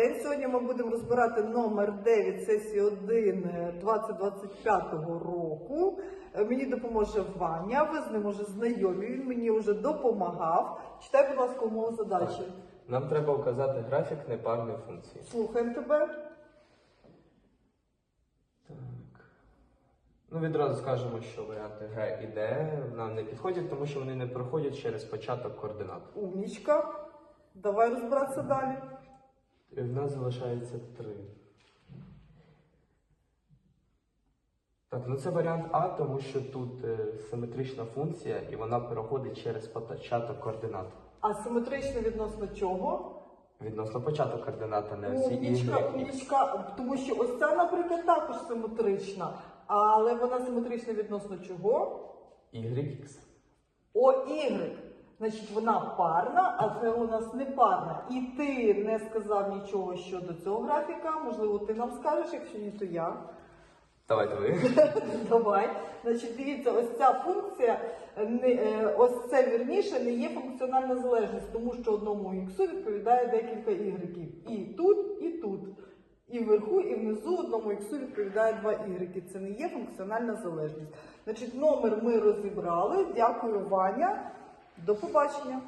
день. Сьогодні ми будемо розбирати номер 9 сесії 1 е, 2025 року. Е, Мені допоможе Ваня, ви з ним уже знайомі, він мені вже допомагав. Читай, будь ласка, умову задачі. Нам треба вказати графік непарної функції. Слухаємо тебе. Так. Ну, відразу скажемо, що варіанти Г і Д нам не підходять, тому що вони не проходять через початок координат. Умнічка. Давай розбиратися далі. І в нас залишається 3. Так, ну це варіант А, тому що тут е, симетрична функція і вона проходить через початок координат. А симетрично відносно чого? Відносно початок координат, а не всі Умнічка, Y. умнічка, тому що ось ця, наприклад, також симетрична, але вона симетрична відносно чого? YX. О, Y. Значить, вона парна, а це у нас не парна. І ти не сказав нічого щодо цього графіка. Можливо, ти нам скажеш, якщо ні, то я. Давайте ви. Давай. Значить, дивіться, ось ця функція, не, е, ось це вірніше, не є функціональна залежність, тому що одному іксу відповідає декілька ігреків. І тут, і тут. І вверху, і внизу одному іксу відповідає два ігреки. Це не є функціональна залежність. Значить, номер ми розібрали. Дякую, Ваня. До побачення.